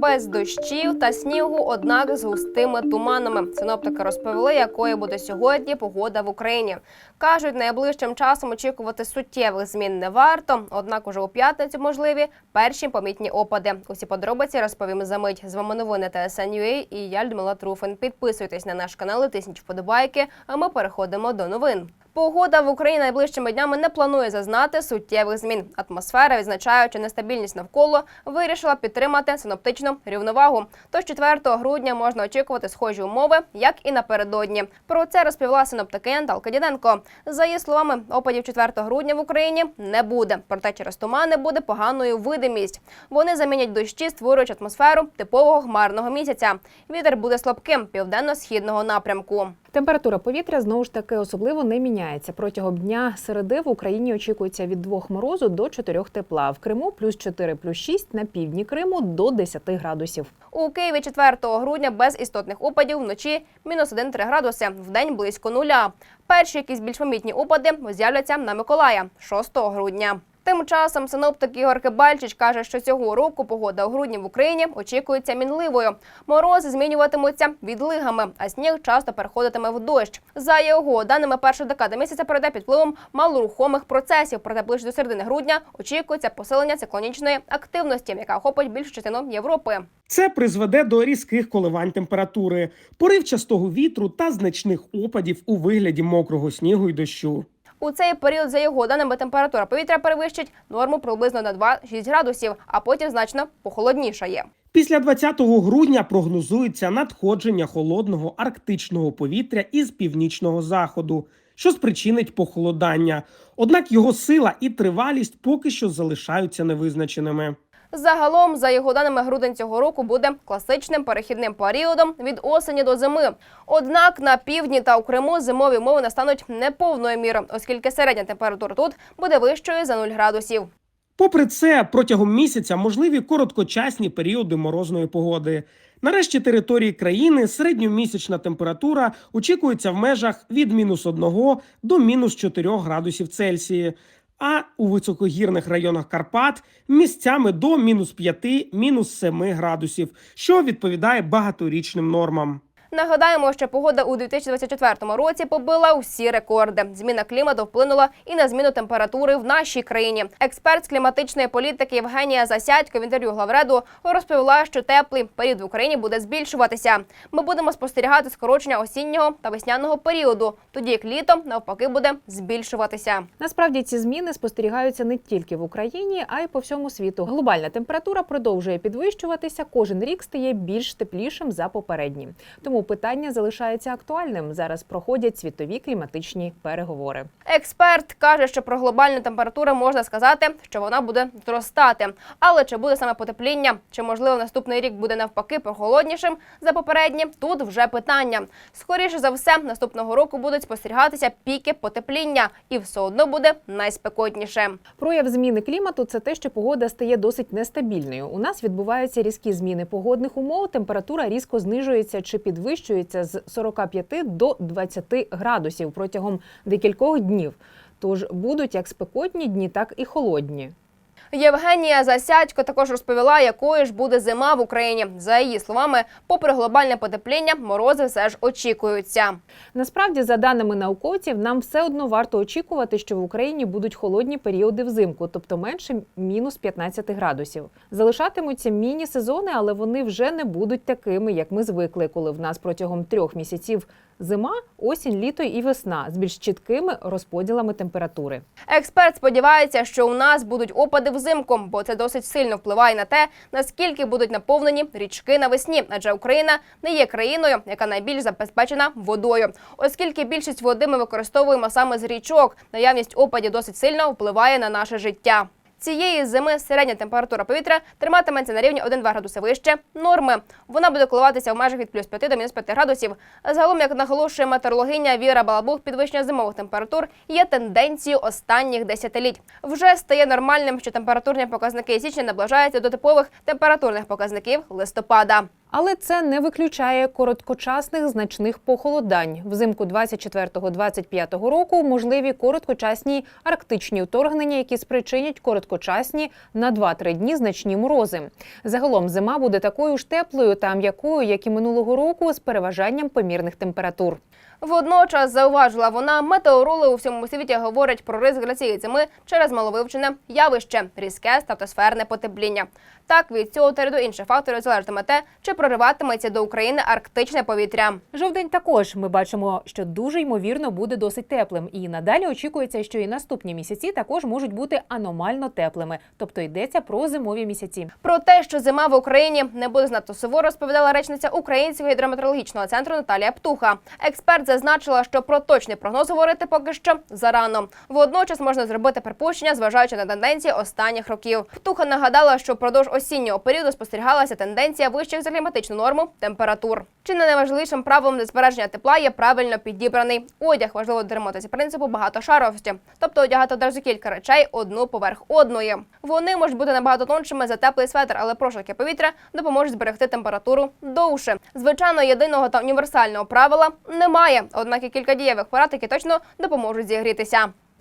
Без дощів та снігу, однак з густими туманами. Синоптики розповіли, якою буде сьогодні погода в Україні. Кажуть, найближчим часом очікувати суттєвих змін не варто. Однак уже у п'ятницю можливі перші помітні опади. Усі подробиці розповім за мить. З вами новини ТСН.UA і я Людмила Труфин. Підписуйтесь на наш канал, тисніть вподобайки. А ми переходимо до новин. Погода в Україні найближчими днями не планує зазнати суттєвих змін. Атмосфера, відзначаючи нестабільність навколо, вирішила підтримати синоптичну рівновагу. Тож 4 грудня можна очікувати схожі умови, як і напередодні. Про це розповіла синоптикиня Наталка Діденко. За її словами, опадів 4 грудня в Україні не буде. Проте через тумани буде поганою видимість. Вони замінять дощі, створюючи атмосферу типового хмарного місяця. Вітер буде слабким південно-східного напрямку. Температура повітря знову ж таки особливо не міняється. Протягом дня середи в Україні очікується від 2 морозу до 4 тепла. В Криму плюс 4, плюс 6, на півдні Криму до 10 градусів. У Києві 4 грудня без істотних опадів вночі мінус 1-3 градуси, вдень близько нуля. Перші якісь більш помітні опади з'являться на Миколая 6 грудня. Тим часом синоптик Ігор Кибальчич каже, що цього року погода у грудні в Україні очікується мінливою. Морози змінюватимуться відлигами, а сніг часто переходитиме в дощ. За його даними, перша декада місяця пройде під впливом малорухомих процесів. Проте ближче до середини грудня очікується посилення циклонічної активності, яка охопить більшу частину Європи. Це призведе до різких коливань температури, поривчастого вітру та значних опадів у вигляді мокрого снігу й дощу. У цей період, за його даними, температура повітря перевищить норму приблизно на 2-6 градусів, а потім значно похолоднішає. Після 20 грудня прогнозується надходження холодного арктичного повітря із північного заходу, що спричинить похолодання. Однак його сила і тривалість поки що залишаються невизначеними. Загалом, за його даними, грудень цього року буде класичним перехідним періодом від осені до зими. Однак на півдні та у Криму зимові умови настануть неповною мірою, оскільки середня температура тут буде вищою за 0 градусів. Попри це, протягом місяця можливі короткочасні періоди морозної погоди. Нарешті території країни середньомісячна температура очікується в межах від мінус 1 до мінус 4 градусів Цельсії. А у високогірних районах Карпат місцями до мінус 5, мінус 7 градусів, що відповідає багаторічним нормам. Нагадаємо, що погода у 2024 році побила усі рекорди. Зміна клімату вплинула і на зміну температури в нашій країні. Експерт з кліматичної політики Євгенія Засядько в інтерв'ю Главреду розповіла, що теплий період в Україні буде збільшуватися. Ми будемо спостерігати скорочення осіннього та весняного періоду, тоді як літом навпаки буде збільшуватися. Насправді ці зміни спостерігаються не тільки в Україні, а й по всьому світу. Глобальна температура продовжує підвищуватися. Кожен рік стає більш теплішим за попередні. Тому питання залишається актуальним. Зараз проходять світові кліматичні переговори. Експерт каже, що про глобальну температуру можна сказати, що вона буде зростати. Але чи буде саме потепління, чи можливо наступний рік буде навпаки прохолоднішим за попередні? Тут вже питання. Скоріше за все, наступного року будуть спостерігатися піки потепління, і все одно буде найспекотніше. Прояв зміни клімату це те, що погода стає досить нестабільною. У нас відбуваються різкі зміни погодних умов. Температура різко знижується чи підвищується з 45 до 20 градусів протягом декількох днів. Тож будуть як спекотні дні, так і холодні. Євгенія Засядько також розповіла, якою ж буде зима в Україні. За її словами, попри глобальне потепління, морози все ж очікуються. Насправді, за даними науковців, нам все одно варто очікувати, що в Україні будуть холодні періоди взимку, тобто менше мінус 15 градусів. Залишатимуться міні-сезони, але вони вже не будуть такими, як ми звикли, коли в нас протягом трьох місяців зима, осінь, літо і весна з більш чіткими розподілами температури. Експерт сподівається, що у нас будуть опади взимку, бо це досить сильно впливає на те, наскільки будуть наповнені річки навесні, адже Україна не є країною, яка найбільш забезпечена водою, оскільки більшість води ми використовуємо саме з річок. Наявність опадів досить сильно впливає на наше життя. Цієї зими середня температура повітря триматиметься на рівні 1-2 градуси вище норми. Вона буде коливатися в межах від плюс 5 до мінус 5 градусів. Загалом, як наголошує метеорологиня Віра Балабух, підвищення зимових температур є тенденцією останніх десятиліть. Вже стає нормальним, що температурні показники січня наближаються до типових температурних показників листопада. Але це не виключає короткочасних значних похолодань. Взимку 24-25 року можливі короткочасні арктичні вторгнення, які спричинять короткочасні на 2-3 дні значні морози. Загалом зима буде такою ж теплою та м'якою, як і минулого року, з переважанням помірних температур. Водночас зауважила вона, метеорологи у всьому світі говорять про ризик для цієї зими через маловивчене явище різке стратосферне потепління. Так від цього та ряду інших факторів залежатиме те, чи прориватиметься до України арктичне повітря. Жовтень також ми бачимо, що дуже ймовірно буде досить теплим, і надалі очікується, що і наступні місяці також можуть бути аномально теплими, тобто йдеться про зимові місяці. Про те, що зима в Україні не буде знато суворо, розповідала речниця Українського гідрометеорологічного центру Наталія Птуха. Експерт зазначила, що про точний прогноз говорити поки що зарано. Водночас можна зробити припущення, зважаючи на тенденції останніх років. Птуха нагадала, що впродовж осіннього періоду спостерігалася тенденція вищих за кліматичну норму температур. Чи не найважливішим правилом для збереження тепла є правильно підібраний одяг. Важливо дотримуватися принципу багатошаровості, тобто одягати одразу кілька речей одну поверх одної. Вони можуть бути набагато тоншими за теплий светр, але прошарки повітря допоможуть зберегти температуру довше. Звичайно, єдиного та універсального правила немає. Однак і кілька дієвих порад, які точно допоможуть зігрітися.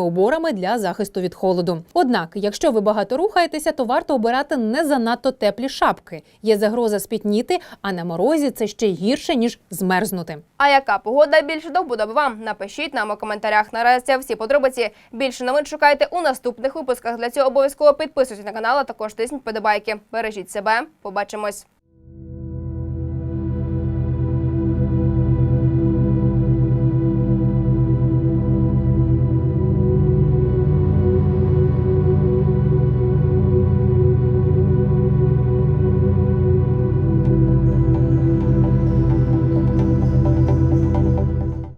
уборами для захисту від холоду. Однак, якщо ви багато рухаєтеся, то варто обирати не занадто теплі шапки. Є загроза спітніти, а на морозі це ще гірше ніж змерзнути. А яка погода більше до вам? Напишіть нам у коментарях. Наразі всі подробиці. Більше новин шукайте у наступних випусках. Для цього обов'язково підписуйтесь на канал, а також тисніть подобайки. Бережіть себе. Побачимось.